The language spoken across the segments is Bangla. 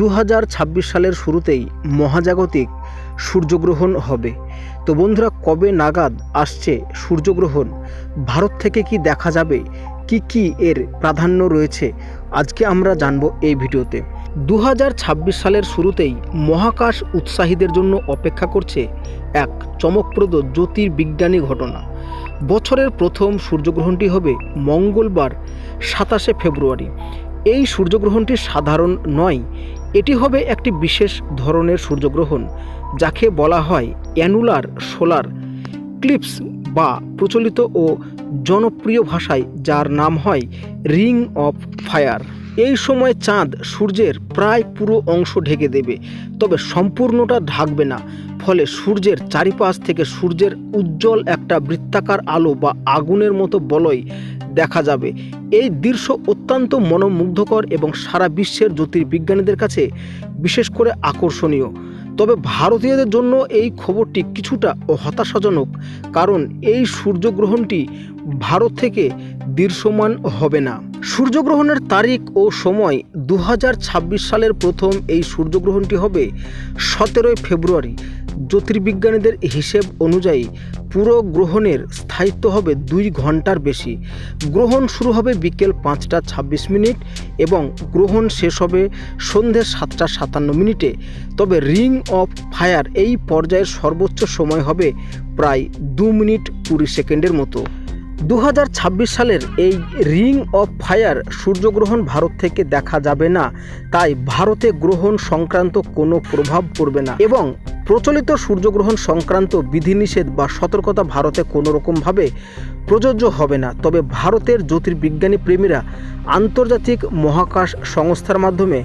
দু হাজার ছাব্বিশ সালের শুরুতেই মহাজাগতিক সূর্যগ্রহণ হবে। তো বন্ধুরা, কবে নাগাদ আসছে সূর্যগ্রহণ? ভারত থেকে কি দেখা যাবে? কি কি এর প্রাধান্য রয়েছে? আজকে আমরা জানব এই ভিডিওতে। দু হাজার ছাব্বিশ সালের শুরুতেই মহাকাশ উৎসাহীদের জন্য অপেক্ষা করছে এক চমকপ্রদ জ্যোতির্বিজ্ঞানী ঘটনা। বছরের প্রথম সূর্যগ্রহণটি হবে মঙ্গলবার, সাতাশে ফেব্রুয়ারি। এই সূর্যগ্রহণটি সাধারণ নয়। এটি হবে একটি বিশেষ ধরনের সূর্যগ্রহণ, যাকে বলা হয় অ্যানুলার সোলার ক্লিপস বা প্রচলিত ও জনপ্রিয় ভাষায়, যার নাম হয় রিং অফ ফায়ার। এই সময় চাঁদ সূর্যের প্রায় পুরো অংশ ঢেকে দেবে, তবে সম্পূর্ণটা ঢাকবে না। ফলে সূর্যের চারিপাশ থেকে সূর্যের উজ্জ্বল একটা বৃত্তাকার আলো বা আগুনের মতো বলয় দেখা যাবে। এই দৃশ্য অত্যন্ত মনোমুগ্ধকর এবং সারা বিশ্বের জ্যোতির্বিজ্ঞানীদের কাছে বিশেষ করে আকর্ষণীয়। তবে ভারতীয়দের জন্য এই খবরটি কিছুটা হতাশাজনক, কারণ এই সূর্যগ্রহণটি ভারত থেকে দৃশ্যমান হবে না। সূর্যগ্রহণের তারিখ ও সময় দু হাজার ছাব্বিশ সালের প্রথম এই সূর্যগ্রহণটি হবে সতেরোই ফেব্রুয়ারি জ্যোতির্বিজ্ঞানীদের হিসেব অনুযায়ী পুরো গ্রহণের স্থায়িত্ব হবে দুই ঘণ্টার বেশি। গ্রহণ শুরু হবে বিকেল পাঁচটা ছাব্বিশ মিনিট এবং গ্রহণ শেষ হবে সন্ধ্যে সাতটা সাতান্ন মিনিটে। তবে রিং অফ ফায়ার এই পর্যায়ের সর্বোচ্চ সময় হবে প্রায় দু মিনিট কুড়ি সেকেন্ডের মতো। দু হাজার ছাব্বিশ সালের এই রিং অফ ফায়ার সূর্যগ্রহণ ভারত থেকে দেখা যাবে না, তাই ভারতে গ্রহণ সংক্রান্ত কোনো প্রভাব পড়বে না এবং প্রচলিত সূর্যগ্রহণ সংক্রান্ত বিধিনিষেধ বা সতর্কতা ভারতে কোনো রকমভাবে প্রযোজ্য হবে না। তবে ভারতের জ্যোতির্বিজ্ঞানী প্রেমীরা আন্তর্জাতিক মহাকাশ সংস্থার মাধ্যমে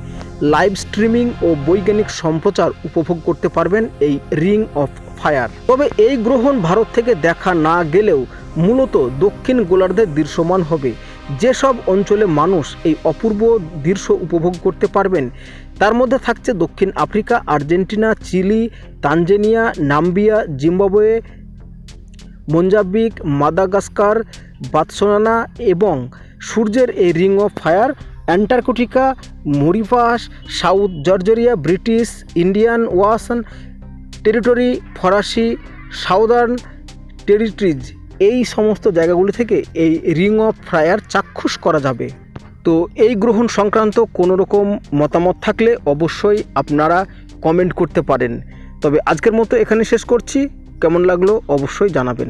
লাইভ স্ট্রিমিং ও বৈজ্ঞানিক সম্প্রচার উপভোগ করতে পারবেন এই রিং অফ ফায়ার। তবে এই গ্রহণ ভারত থেকে দেখা না গেলেও মূলত দক্ষিণ গোলার্ধে দৃশ্যমান হবে। যেসব অঞ্চলে মানুষ এই অপূর্ব দৃশ্য উপভোগ করতে পারবেন তার মধ্যে থাকছে দক্ষিণ Africa, Argentina, Chile, Tanzania, Namibia, Zimbabwe Mozambique Madagascar, Botswana এবং সূর্যের এই ring of fire, Antarctica, Mauritius, South Georgia, British, Indian Ocean Territory, ফরাসি, সাউদার্ন টেরিটরিজ, এই সমস্ত জায়গাগুলি থেকে এই রিং অফ ফায়ার চাক্ষুষ করা যাবে। তো এই গ্রহণ সংক্রান্ত কোনো রকম মতামত থাকলে অবশ্যই আপনারা কমেন্ট করতে পারেন। তবে আজকের মতো এখানে শেষ করছি। কেমন লাগল অবশ্যই জানাবেন।